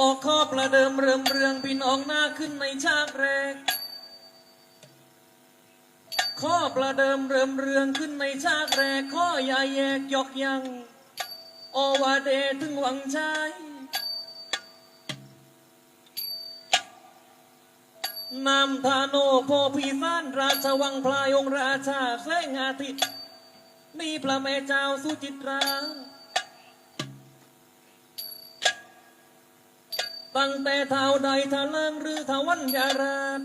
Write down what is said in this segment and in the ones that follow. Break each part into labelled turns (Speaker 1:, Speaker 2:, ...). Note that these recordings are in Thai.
Speaker 1: อกข้อประเดิมเริ่มเรืองบินออกหน้าขึ้นในฉากแรก ข้อประเดิมเริ่มเรืองขึ้นในฉากแรก ข้อใหญ่แยกยอกยังโอวาเดถึงหวังใช้นำธาโนโพพีฟานราชวังพลายองราชาแสงอาทิตย์นี่พระแม่เจ้าสุจิตรา ตั้งแต่เท้าใดทะเลิงหรือทวันยาราช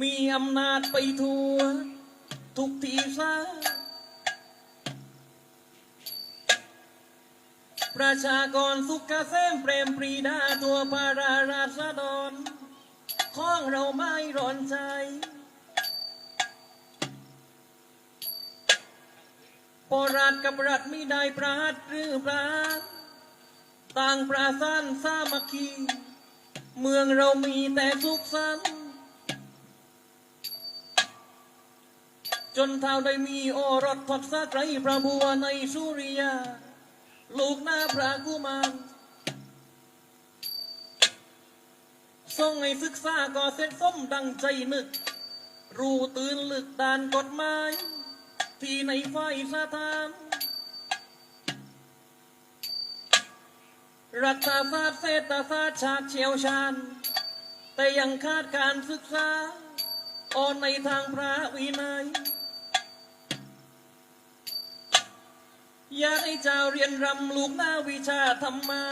Speaker 1: มีอำนาจไปทั่ว ทุกที่ซาประชากรสุขเกษมเปรมปรีดาตัวพาราราษฎรของเราไม่ร้อนใจ ปรัดกับรัฐมิได้ประหัตหรือปราดต่ ต่างประสานสามัคคี เมืองเรามีแต่สุขสันต์จนเท่าได้มีโอรสทศไกรประบัวในสุริยา ลูกหน้าพระกุมารทรงให้ศึกษาก็เสร็จสมดังใจนึก รู้ตื่นลึกดานกฎหมาย ที่ในฝ่ายสถาน รัฐศาสตร์เศรษฐศาสตร์ชาติเชี่ยวชาญ แต่ยังขาดการศึกษาอ่อนในทางพระวินัยอยากให้เจ้าเรียนรำลูกหน้าวิชาธรรมา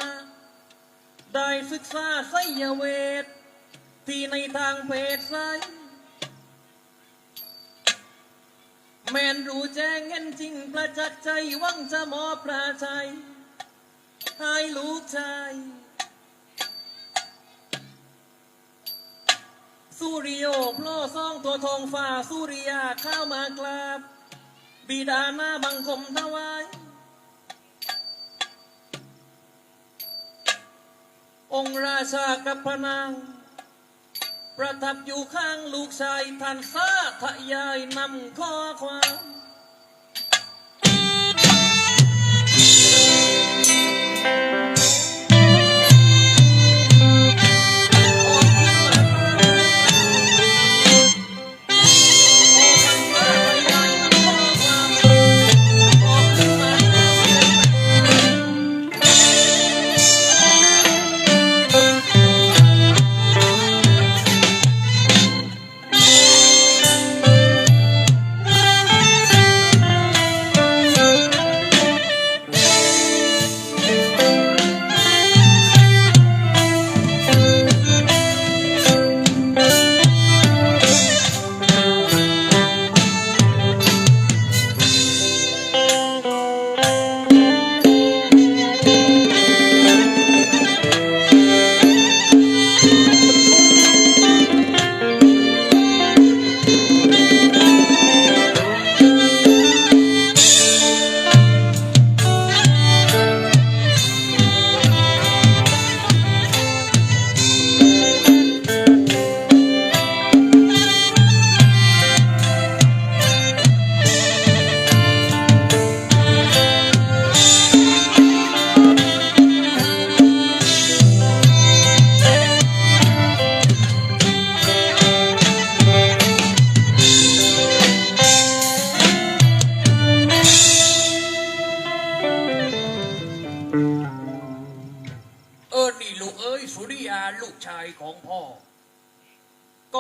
Speaker 1: ได้ศึกษาไสยเวท ที่ในทางเพศไซแมนรู้แจ้งเห็นจริงประจักษ์ใจวังจะมอพระ ชัยให้ลูกชาย สุริโยพล่อซ่องตัวทองฟ้าสุริยาเข้ามากราบ บิดาหน้าบังคมถวาย องค์ราชากับพระนาง ประทับอยู่ข้างลูกชายท่านซาทะยายนำข้อความ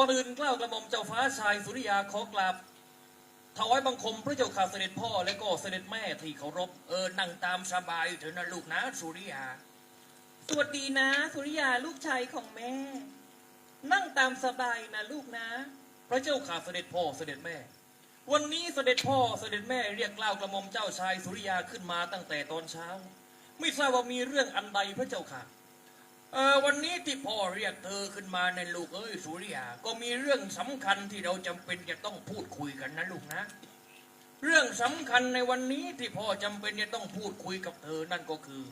Speaker 1: อนอื่นกล้าวกระหม่อมเจ้าฟ้าชายสุริยาขอกราบถวายบังคมพระเจ้าข่าเสด็จพ่อและก็เสด็จแม่ที่เคารพเออนั่งตามสบายเถอะนะลูกนะสุริยา
Speaker 2: สวัสดีนะ สุริยาลูกชายของแม่ นั่งตามสบายนะลูกนะ
Speaker 1: พระเจ้าข่าเสด็จพ่อเสด็จแม่ วันนี้เสด็จพ่อเสด็จแม่เรียกกล้าวกระหม่อมเจ้าชายสุริยาขึ้นมาตั้งแต่ตอนเช้า ไม่ทราบว่ามีเรื่องอันใดพระเจ้าค่ะ เออวันนี้ที่พ่อเรียกเธอขึ้นมาในลูกเอ้ยสุริยา ก็มีเรื่องสำคัญที่เราจำเป็นจะต้องพูดคุยกันนะลูกนะ เรื่องสำคัญในวันนี้ที่พ่อจำเป็นจะต้องพูดคุยกับเธอนั่นก็คือ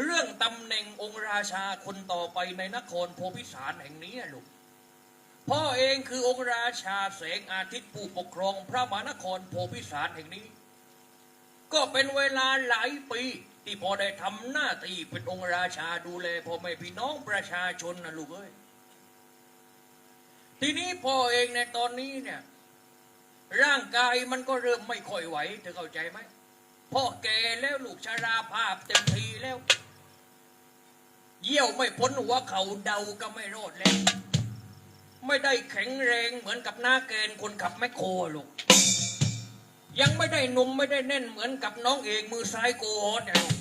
Speaker 1: เรื่องตำแหน่งองค์ราชาคนต่อไปในนครโพธิสารแห่งนี้อะลูก พ่อเองคือองค์ราชาแสงอาทิตย์ผู้ปกครองพระมหานครโพธิสารแห่งนี้ ก็เป็นเวลาหลายปี ที่พอได้ทำหน้าที่เป็นองค์ราชาดูแลพ่อแม่พี่น้องประชาชนนะลูกเอ้ยทีนี้พ่อเองในตอนนี้เนี่ย ร่างกายมันก็เริ่มไม่ค่อยไหวเธอเข้าใจไหมพ่อแก่แล้วลูกชราภาพเต็มทีแล้ว เยี่ยวไม่พ้นหัวเขาเดาก็ไม่รอดแล้วไม่ได้แข็งแรงเหมือนกับหน้าเกณฑ์คนขับแมคโครลูก ยังไม่ได้นุ่มไม่ได้แน่นเหมือนกับน้องเอกมือซ้ายโกฮอตเนี่ยลูก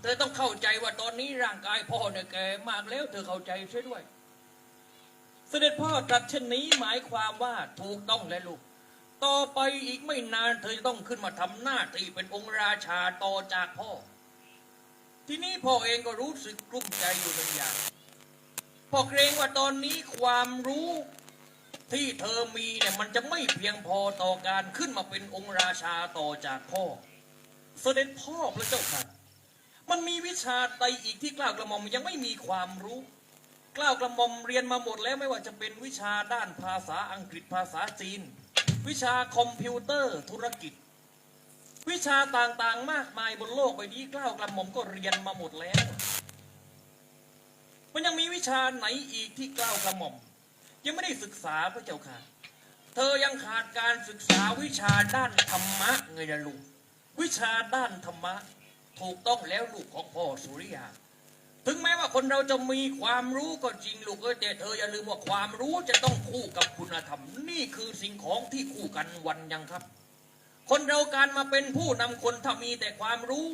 Speaker 1: เธอต้องเข้าใจว่าตอนนี้ร่างกายพ่อเนี่ยแก่มากแล้ว เธอเข้าใจใช่ด้วย
Speaker 2: เสด็จพ่อตรัสเช่นนี้หมายความว่า
Speaker 1: ถูกต้องแล้วลูก ต่อไปอีกไม่นาน เธอจะต้องขึ้นมาทำหน้าที่เป็นองค์ราชาต่อจากพ่อ ทีนี้พ่อเองก็รู้สึกกลุ้มใจอยู่หนึ่งอย่างพ่อเกรงว่าตอนนี้ความรู้ ที่เธอมีเนี่ยมันจะไม่เพียงพอต่อการขึ้นมาเป็นองค์ราชาต่อจากพ่อ
Speaker 2: เสด็จพ่อพระเจ้าค่ะ มันมีวิชาใดอีกที่กล้าวกระหม่อมยังไม่มีความรู้ กล้าวกระหม่อมเรียนมาหมดแล้วไม่ว่าจะเป็นวิชาด้านภาษาอังกฤษภาษาจีน วิชาคอมพิวเตอร์ธุรกิจ วิชาต่างๆมากมายบนโลกใบนี้กล้าวกระหม่อมก็เรียนมาหมดแล้ว มันยังมีวิชาไหนอีกที่กล้าวกระหม่อม ยังไม่ได้ศึกษาพระเจ้าค่ะ
Speaker 1: เธอยังขาดการศึกษาวิชาด้านธรรมะไงล่ะลูก วิชาด้านธรรมะ ถูกต้องแล้วลูกของพ่อสุริยา ถึงแม้ว่าคนเราจะมีความรู้ก็จริงลูกเอ้แต่เธออย่าลืมว่าความรู้จะต้องคู่กับคุณธรรม นี่คือสิ่งของที่คู่กันวันยังครับ คนเราการมาเป็นผู้นำคนถ้ามีแต่ความรู้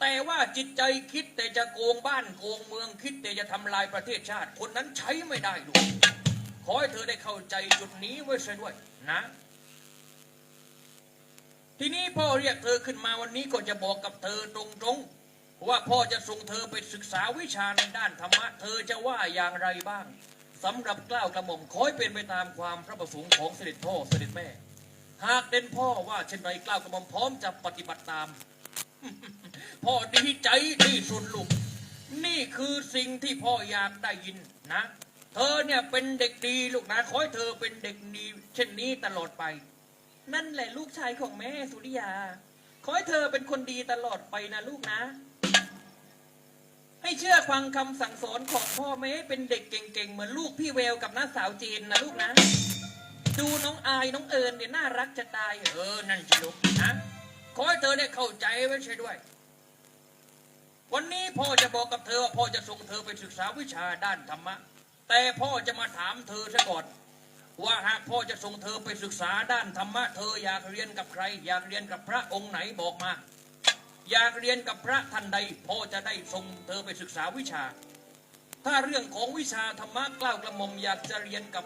Speaker 1: แต่ว่าจิตใจคิดแต่จะโกงบ้านโกงเมืองคิดแต่จะทำลายประเทศชาติ คนนั้นใช้ไม่ได้ลูก ขอให้เธอได้เข้าใจจุดนี้ไว้เสียด้วยนะ ทีนี้พ่อเรียกเธอขึ้นมาวันนี้ก็จะบอกกับเธอตรงๆ ว่าพ่อจะส่งเธอไปศึกษาวิชาในด้านธรรมะ เธอจะว่าอย่างไรบ้างสำหรับกล้าวกระหม่อมขอให้เป็นไปตามความพระประสงค์ของเสด็จพ่อเสด็จแม่ หากเป็นพ่อว่าเช่นไรกล้าวกระหม่อมพร้อมจะปฏิบัติตาม พ่อดีใจที่สุดลูกนี่คือสิ่งที่พ่ออยากได้ยินนะ เธอเนี่ยเป็นเด็กดีลูกนะขอให้เธอเป็นเด็กดีเช่นนี้ตลอดไป
Speaker 2: นั่นแหละลูกชายของแม่สุริยา ขอให้เธอเป็นคนดีตลอดไปนะลูกนะ ให้เชื่อฟังคำสั่งสอนของพ่อแม่เป็นเด็กเก่งๆ เหมือนลูกพี่เวลกับน้าสาวจีนนะลูกนะ ดูน้องอายน้องเอิญเนี่ยน่ารักจะตาย
Speaker 1: เออ นั่นสิลูกนะขอให้เธอได้เข้าใจไว้ใช่ด้วย วันนี้พ่อจะบอกกับเธอว่าพ่อจะส่งเธอไปศึกษาวิชาด้านธรรมะ แต่พ่อจะมาถามเธอซะก่อน ว่าหากพ่อจะส่งเธอไปศึกษาด้านธรรมะเธออยากเรียนกับใคร อยากเรียนกับพระองค์ไหนบอกมา อยากเรียนกับพระท่านใด พ่อจะได้ส่งเธอไปศึกษาวิชา ถ้าเรื่องของวิชาธรรมะกล้าวกระหม่อมอยากจะเรียนกับ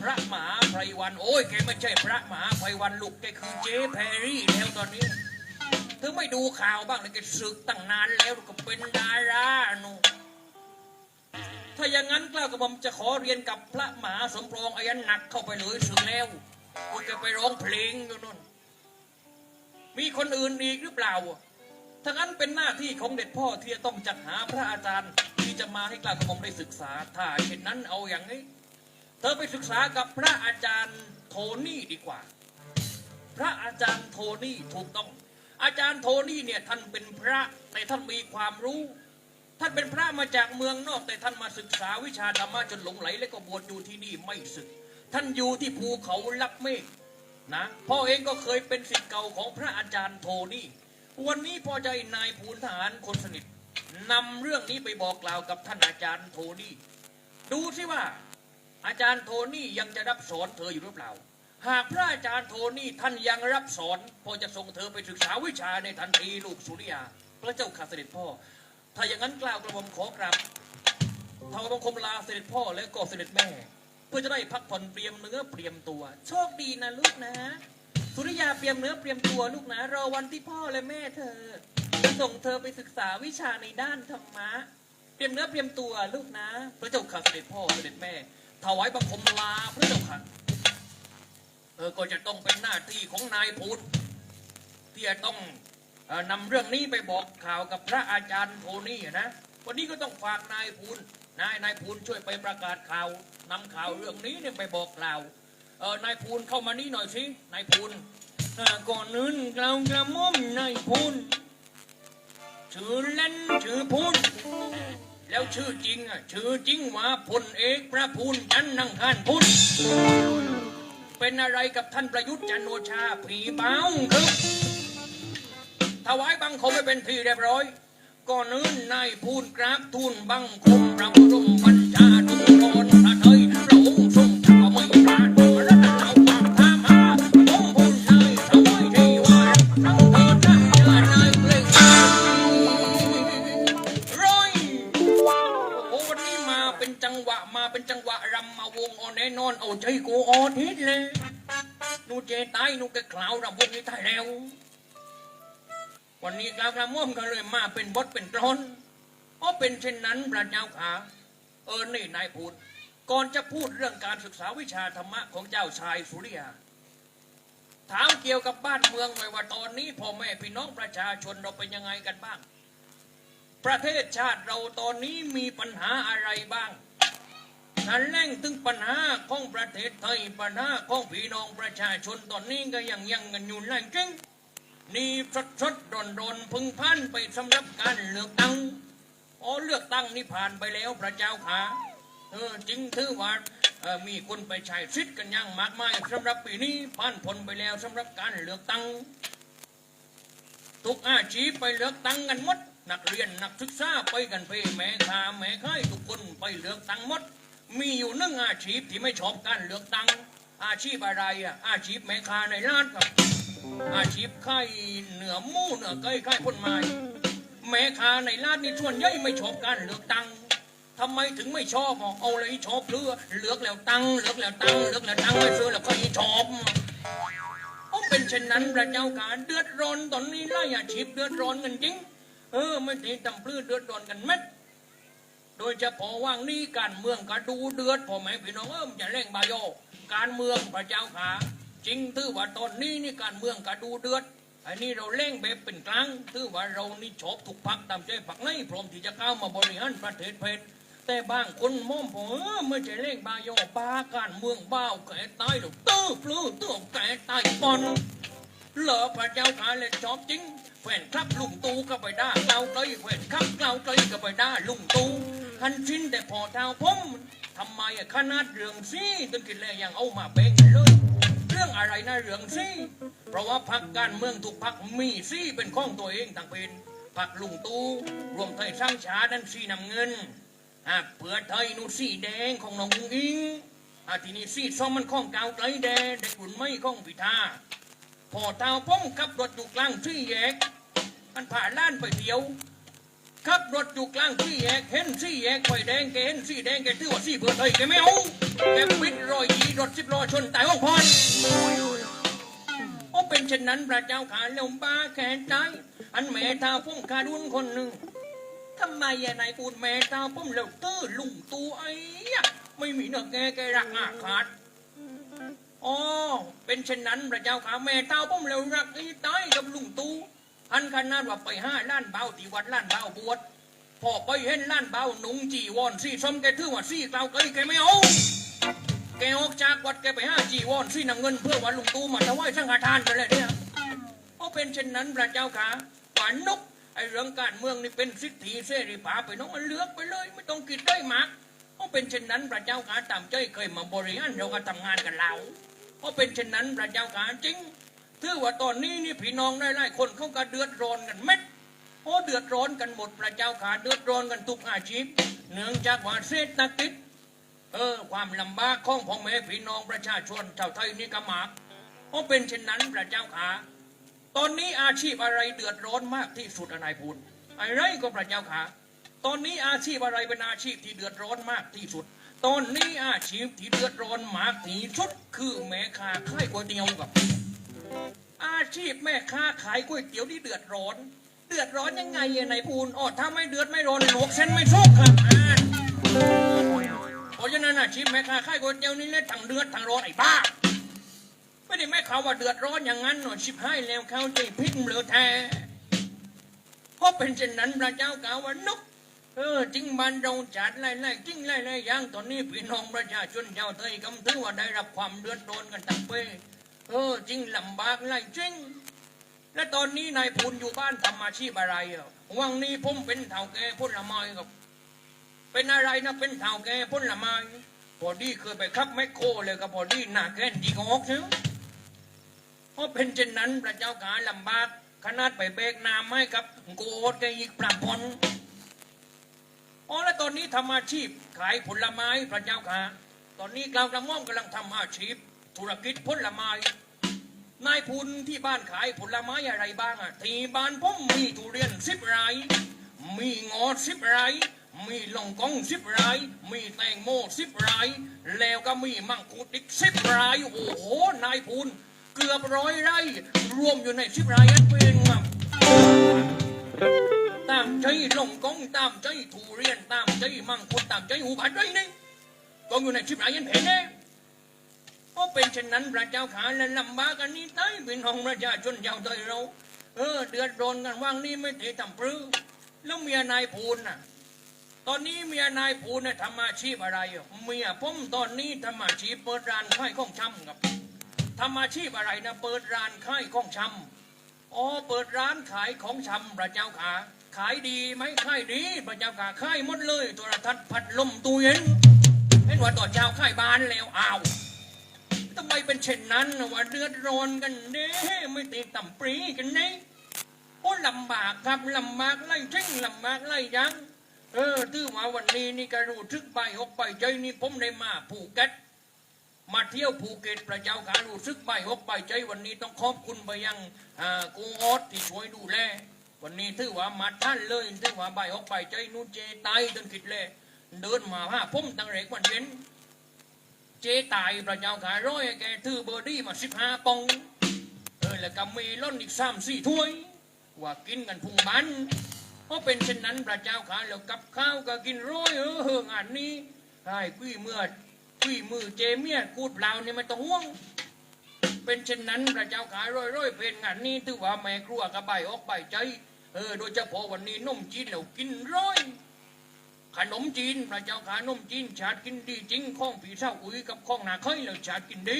Speaker 1: พระมหาไพรวัน โอ้ยแกไม่ใช่พระมหาไพรวันลูกแกคือเจ๊แพรรี่แล้วตอนนี้เธอไม่ดูข่าวบ้างเลยแกศึกตั้งนานแล้วก็เป็นดาราหนู
Speaker 2: ถ้าอย่างนั้นกล้ากระหม่อมจะขอเรียนกับพระมหาสมปองอายันหนักเข้าไปเลย
Speaker 1: ถึงแล้วกูจะไปร้องเพลงอยู่นู่นมีคนอื่นอีกหรือเปล่า
Speaker 2: ถ้างั้นเป็นหน้าที่ของเด็ดพ่อที่จะต้องจัดหาพระอาจารย์ ที่จะมาให้กล้ากระหม่อมได้ศึกษา
Speaker 1: ถ้าเช่นนั้นเอาอย่างนี้ เธอไปศึกษากับพระอาจารย์โทนี่ดีกว่า พระอาจารย์โทนี่ถูกต้อง อาจารย์โทนี่เนี่ยท่านเป็นพระแต่ท่านมีความรู้ ท่านเป็นพระมาจากเมืองนอกแต่ท่านมาศึกษาวิชาธรรมะจนหลงไหล และก็บวชอยู่ที่นี่ไม่ศึก ท่านอยู่ที่ภูเขาลับเมฆนะพ่อเองก็เคยเป็นศิษย์เก่าของพระอาจารย์โทนี่ วันนี้พอให้นายภูนทหารคนสนิทนำเรื่องนี้ไปบอกกล่าวกับท่านอาจารย์โทนี่ ดูสิว่า อาจารย์โทนี่ยังจะรับสอนเธออยู่หรือเปล่า หากพระอาจารย์โทนี่ท่านยังรับสอนพอจะส่งเธอไปศึกษาวิชาในทันทีลูกสุริยา พระเจ้าข้าเสด็จพ่อ ถ้าอย่างนั้นกล่าวกระผมขอกราบถวายบังคมลาเสด็จพ่อและก็เสด็จแม่ เพื่อจะได้พักผ่อนเตรียมเนื้อเตรียมตัว
Speaker 2: โชคดีนะลูกนะ สุริยาเตรียมเนื้อเตรียมตัวลูกนะ รอวันที่พ่อและแม่เธอจะส่งเธอไปศึกษาวิชาในด้านธรรมะ เตรียมเนื้อเตรียมตัวลูกนะ
Speaker 1: พระเจ้าข้าเสด็จพ่อเสด็จแม่ถวายบังคมลาพระเจ้าค่ะเออก็จะต้องเป็นหน้าที่ของนายพุทธที่จะต้อง นำเรื่องนี้ไปบอกข่าวกับพระอาจารย์โทนี่นะ วันนี้ก็ต้องฝากนายพูนนายนายพูนช่วยไปประกาศข่าวนำข่าวเรื่องนี้เนี่ยไปบอกกล่าวเออนายพูนเข้ามานี่หน่อยสินายพูน
Speaker 2: ก่อนอื่นกล่าวกระม่อมนายพุน
Speaker 1: ชื่อเล่นชื่อพูนแล้วชื่อจริงอะชื่อจริงว่าพลเอกพระพูนจันนังคารพุนเป็นอะไรกับท่านประยุทธ์จันโอชาผีเบ้าครับ ถวายบังคมไปเป็นที่เรียบร้อยก่อนอื่นนายพูนกราบทูลบังคมพระบรมบัญชาทุกคนพระเทยพระองค์ทรงจักรไม่ปาดรัตนเอาปากพามาผมพูนนายถวายที่ว่าทั้งเถิดทั้งเจ้านายเกรงร้อยโอ้วันนี้มาเป็นจังหวะมาเป็นจังหวะรำมาวงเอาแน่นอนเอาใจกูออทิศเลยนูเจตายนูแกขลาวรำวงนี้ตายแล้ว วันนี้กล่าวกระม่อมก็เลยมาเป็นบทเป็นกลอนเพราะเป็นเช่นนั้นพระเจ้าขาเออนี่นายพูดก่อนจะพูดเรื่องการศึกษาวิชาธรรมะของเจ้าชายสุริยา ถามเกี่ยวกับบ้านเมืองไว้ว่าตอนนี้พ่อแม่พี่น้องประชาชนเราเป็นยังไงกันบ้าง ประเทศชาติเราตอนนี้มีปัญหาอะไรบ้างถ้าแร่งถึงปัญหาของประเทศไทยปัญหาของพี่น้องประชาชนตอนนี้ก็ยังยังกันอยู่แรงจริง นี่สดสดๆร้อนร้อนพึงพันไปสำหรับการเลือกตั้งอ๋อเลือกตั้งนี่ผ่านไปแล้วพระเจ้าค่ะเออจริงถือว่ามีคนไปใช้สิทธิ์กันยังมากมายสำหรับปีนี้ผ่านพ้นไปแล้วสำหรับการเลือกตั้งทุกอาชีพไปเลือกตั้งกันหมด นักเรียนนักศึกษาไปกันเพแม่ค้าแม่ค้ายทุกคนไปเลือกตั้งหมด มีอยู่นึ่งอาชีพที่ไม่ชอบการเลือกตั้ง อาชีพอะไรอะอาชีพแม่ค้าในร้านครับ อาชีพค่ายเหนือหมู่เหนือไก่ค่ายพ่นไม้แม่ค้าในร้านนี่ส่วนใหญ่ไม่ชอบการเลือกตั้งทำไมถึงไม่ชอบอะเอาเลยชอบเลือกเลือกแล้วตั้งเลือกแล้วตั้งเลือกแล้วตั้งไม่ซื้อแล้วก็อีชอบโอ้เป็นเช่นนั้นพระเจ้าการเดือดร้อนตอนนี้ไล่อาชีพเดือดร้อนกันจริง เออไม่ได้ทำพลื้เดือดร้อนกันเม็ดโดยเฉพาะว่างนี้การเมืองก็ดูเดือดพ่อแม่พี่น้องเอิ่มอย่าเร่งบายโยการเมืองพระเจ้าขา จริงถือว่าตอนนี้นี่การเมืองก็ดูเดือดอ้นี่เราเร่งแบบเป็นกลางถือว่าเรานี่ชอบถูกพักตามใจผักในพร้อมที่จะเข้ามาบริหารประเทศเพชรแต่บางคนมองผมเออไม่ใช่เร่งบายโยบ้าการเมืองบ้าแก่ตายหรอกตื้อปลื้อตื้อแก่ตายปอนเหลอพระเจ้าขาเลยชอบจริงแฟนคลับลุงตูก็ไปได่าเราเกยแฟนคลับเราเกยก็ไปได่าลุงตูหันชิ้นแต่พอเท้าผมทำไมอะขนาดเรื่องซี่ตึงกินเลยยังเอามาเบ่งเลย รื่องอะไรนะเรื่องซี่เพราะว่าพรรคการเมืองทุกพรรคมีซี่เป็นข้องตัวเองต่างเป็นพรรคลุงตูรวมไทยสร้างชาตินั้นสีน้ำเงินอะเผื่อไทยนูนสีแดงของน้องอุ้งอิงอะทีนี้สีส้มมันข้องกาวไกลแดงเด็กรุ่นไม่ข้องพิธาพอเท้าพ้องขับรถอยู่กลางที่แยกมันผ่านล้านไปเดียว ขับรถอยู่กลางที่แยกเห็นสี่แยกไฟแดงแกเห็นสี่แดงแกถือว่าสี่เพื่อไทยแกไม่เอาแกปิดรอยยีรถสิบล้อชนตายห้องพรโอ้เป็นเช่นนั้นพระเจ้าขาลมบ้าแขนใจอันแม่เท้าพ้องคาดุนคนหนึ่งทำไมอะนายปูนแม่เท้าพ้องเหล่าตื้อลุงตูไอ้ไม่มีเนื้อแกแกรักอาขาดอ๋อเป็นเช่นนั้นพระเจ้าขาแม่เต้าป้อมเร็วรักไอ้ตายกับลุงตู อันขนาดว่าไปห้าล้านเบาที่วัดล้านเบาบวชพอไปเห็นล้านเบาหนุ่งจีวรซี่ส้มแกถือว่าซี่เกลาเกยแกไม่เอาแกออกจากวัดแกไปห้าจีวรซี่นำเงินเพื่อว่าลุงตูมาถวายสังฆทานไปเลยเนี่ยเพราะเป็นเช่นนั้นพระเจ้าขาหวานนกไอ้เรื่องการเมืองนี่เป็นสิทธิเสรีภาพไปน้องเลือกไปเลย ไม่ต้องคิดได้มากเพราะเป็นเช่นนั้นพระเจ้าขาตามใจเคยมาบริหารเราก็ทำงานกันแล้วเพราะเป็นเช่นนั้นพระเจ้าขาจริง ถือว่าตอนนี้นี่พี่น้องได้หลายๆคนเขาก็เดือดร้อนกันเม็ดโอ้เดือดร้อนกันหมดพระเจ้าขาเดือดร้อนกันทุกอาชีพ เนื่องจากว่าเศรษฐกิจเออความลำบากของพ่อแม่พี่น้องประชาชนชาวไทยนี่ก็มากเพราะเป็นเช่นนั้นพระเจ้าขาตอนนี้อาชีพอะไรเดือดร้อนมากที่สุดอนายพูนอะไรก็พระเจ้าขาตอนนี้อาชีพอะไรเป็นอาชีพที่เดือดร้อนมากที่สุด ตอนนี้อาชีพที่เดือดร้อนมากที่สุดคือแม่ค้าขายก๋วยเตี๋ยวกับ อาชีพแม่ค้าขายก๋วยเตี๋ยวที่เดือดร้อน เดือดร้อนยังไงอะนายพูนอ๋อถ้าไม่เดือดไม่ร้อนลวกเส้นไม่สุกครับอ่านเพราะฉะนั้นอาชีพแม่ค้าขายก๋วยเตี๋ยวนี่เล่นทั้งเดือดทั้งร้อนไอ้บ้า ไม่ได้แม่เขาว่าเดือดร้อนอย่างนั้นหน่อยชิบให้แล้วเขาใจพิษเหลือแท้เพราะเป็นเช่นนั้นพระเจ้ากล่าวว่านกเออจริงบ้านเราจัดไล่ไล่จริงไล่ไล่อย่างตอนนี้พี่น้องประชาชนชาวไทยกำถือว่าได้รับความเดือดร้อนกันทั้งเป้ เออ จริงลำบากไล่จริง และตอนนี้นายพูนอยู่บ้านทำอาชีพอะไรอะวังนี้ผมเป็นเถาแก่ผลไม้ครับ เป็นอะไรนะเป็นเถาแก่ผลไม้พอดีเคยไปขับแมคโครเลยครับพอดีหน้าแก่นดีกอกเนาะเพราะเป็นเช่นนั้นพระเจ้าขาลำบากขนาดไปเบกน้ำให้กับโกดแกอีกปรับพลอ๋อแล้วตอนนี้ทำอาชีพขายผลไม้พระเจ้าขาตอนนี้กลางกระม่อมกำลังทำอาชีพ ธุรกิจผลไม้นายพุนที่บ้านขายผลไม้อะไรบ้างอะที่บ้านผมมีทุเรียนสิบไร่มีงอสิบไร่มีลองกองสิบไร่มีแตงโมสิบไร่แล้วก็มีมังคุดอีกสิบไร่โอ้โห นายพุนเกือบร้อยไร่ รวมอยู่ในสิบไรกันเป็นไงตามใจลงกองตามใจทุเรียนตามใจมังคุดตามใจหูผัดไรนี่กองอยู่ในสิบไร่ยันเพนแน่เพราะเป็นเช่นนั้นพระเจ้าขาและลำบากกันนี้ได้เป็นของประชาชนชาวไทยเรา เออ เดือดร้อนกันว่างนี้ไม่เตะทำปรื้อแล้วเมียนายพูนน่ะ ตอนนี้เมียนายพูนน่ะทำอาชีพอะไรอ่เมียผมตอนนี้ทำอาชีพเปิดร้านขายของชำครับทำอาชีพอะไรนะเปิดร้านขายของชำอ๋อเปิดร้านขายของชำพระเจ้าขาขายดีไหมขายดีพระเจ้าขาขายหมดเลยโทรทัศน์พัดลมตู้เย็นเห็นว่าตอนเช้าขายบ้านแล้วอ้าว ทำไมเป็นเช่นนั้นนะว่าเดือดร้อนกันเด้ไม่ตีต่ำปรีกันเน่โอ้ลำบากครับลำบากไล่เช่งลำบากไล่ยัง เออตื้อมาวันนี้นี่ก็รู้ทึกไปอกไปใจนี่ผมได้มาภูเก็ตมาเที่ยวภูเก็ตพระเจ้าขารู้สึกไปอกไปใจวันนี้ต้องขอบคุณไปยังอ่ากูออสที่ช่วยดูแลวันนี้ถือว่ามาท่านเลยถือว่าใบอกไปใจนู่นเจไตจนคิดเลยเดินมาว่าผมตั้งเรกวันเย็น เจ๊ตายพระเจ้าขาร้อยแกถือเบอร์ดี้มาสิบห้าปองเออแล้วก็มีล้นอีกสามสี่ถ้วย ว่ากินกันพุงบันเพราะเป็นเช่นนั้นพระเจ้าขาแล้วกับข้าวก็กินร้อยเออเฮงอันนี้ไอ้กุ้ยเมื่อกุ้ยมือเจเมียกูดเปล่านี่ไม่ต้องห่วง เป็นเช่นนั้นพระเจ้าขาร้อยร้อยเป็นงานนี้ถือว่าแม่ครัวกระบายออกใบใจเออโดยเฉพาะวันนี้นมจีนแล้วกินร้อย ขนมจีนพระเจ้าขานมจีนชาติกินดีจริงข้องผีเศร้าอุ้ยกับข้องนาเคยแล้วชาติกินดี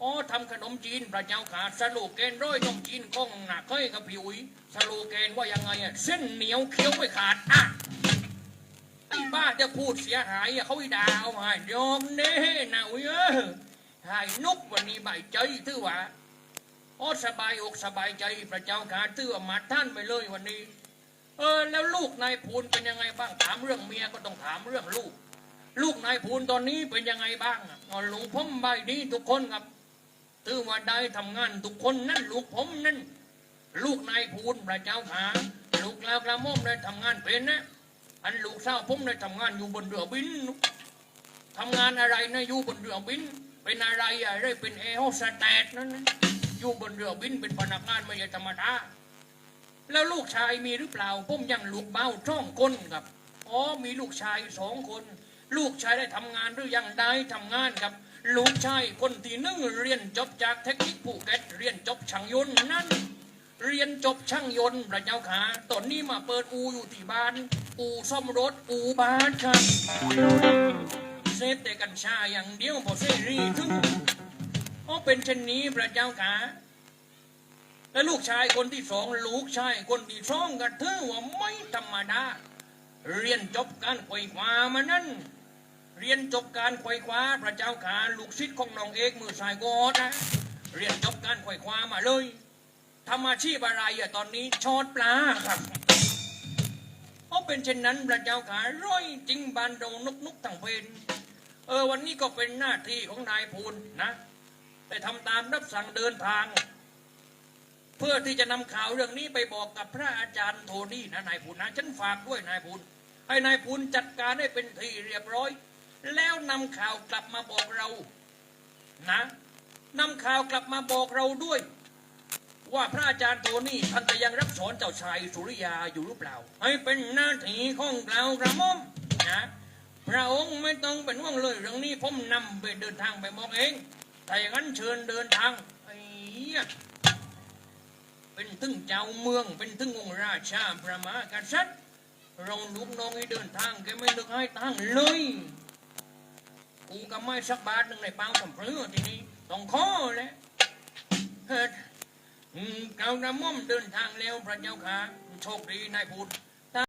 Speaker 1: อ๋อทำขนมจีนพระเจ้าขาสโลแกนร้อยนมจีนข้องนาเคยกับพี่อุ้ยสโลแกนว่ายังไงอะเส้นเหนียวเคี้ยวไม่ขาดอะไอ้บ้าจะพูดเสียหายอะเขาด่าเอามายอมเน่นะอุ้ยเออหายนุกวันนี้ใบใจถือว่าอ๋อสบายอกสบายใจพระเจ้าขาถือว่ามาท่านไปเลยวันนี้ เออแล้วลูกนายพูนเป็นยังไงบ้างถามเรื่องเมียก็ต้องถามเรื่องลูก ลูกนายพูนตอนนี้เป็นยังไงบ้างอะอ๋อลูกผมใบดีทุกคนครับถือว่าได้ทำงานทุกคนนั่นลูกผมนั่นลูกนายพูนพระเจ้าขาลูกลาวกระม่อมได้ทำงานเป็นนะอันลูกสาวผมได้ทำงานอยู่บนเรือบินทำงานอะไรนะอยู่บนเรือบิน เป็นอะไรอะได้เป็นแอร์โฮสเตสนั่นนะอยู่บนเรือบินเป็นพนักงานไม่ใช่ธรรมดา แล้วลูกชายมีหรือเปล่าผมยังลูกเบ้าช่องคนครับอ๋อมีลูกชายสองคน ลูกชายได้ทำงานหรือยังได้ทำงานครับ ลูกชายคนที่หนึ่งเรียนจบจากเทคนิคภูเก็ตเรียนจบช่างยนต์นั่น เรียนจบช่างยนต์พระเจ้าขาตอนนี้มาเปิดอูอยู่ที่บ้าน อูซ่อมรถอูบ้านครับเสพแต่กัญชาอย่างเดียวพอเสรีถึงอ๋อเป็นเช่นนี้พระเจ้าขา และลูกชายคนที่สองลูกชายคนที่สองก็ถือว่าไม่ธรรมดา เรียนจบการไขว่คว้ามานั่นเรียนจบการไขว่คว้าพระเจ้าขาลูกศิษย์ของน้องเอกมือสายกอดนะเรียนจบการไขว่คว้ามาเลยทำอาชีพอะไรอะตอนนี้ชอดปลาครับเพราะเป็นเช่นนั้นพระเจ้าขาร้อยจริงบานโดนุกนุกทั้งเป็นเออวันนี้ก็เป็นหน้าที่ของนายพูนนะได้ทำตามรับสั่งเดินทาง เพื่อที่จะนำข่าวเรื่องนี้ไปบอกกับพระอาจารย์โทนี่นะนายพูนนะฉันฝากด้วยนายพูนให้นายพูนจัดการให้เป็นที่เรียบร้อย แล้วนำข่าวกลับมาบอกเรานะนำข่าวกลับมาบอกเราด้วย ว่าพระอาจารย์โทนี่ท่านจะยังรับสอนเจ้าชายสุริยาอยู่หรือเปล่า ให้เป็นหน้าที่ของเรากระม่อมนะพระองค์ไม่ต้องเป็นห่วงเลยเรื่องนี้ผมนำไปเดินทางไปบอกเองถ้าอย่างนั้นเชิญเดินทางไอ้ เป็นถึงเจ้าเมือง เป็นถึงองค์ราชาพระมหากษัตริย์เราลูกน้องให้เดินทางแกไม่ลึกให้ทางเลยกูก็ไม่สักบาทหนึ่งในเป้าสำเพื่อทีนี้ต้องขอแหล้วเฮ้ยอืมกล่าวกระม่อมเดินทางเร็วพระเจ้าค่ะโชคดีนายพูด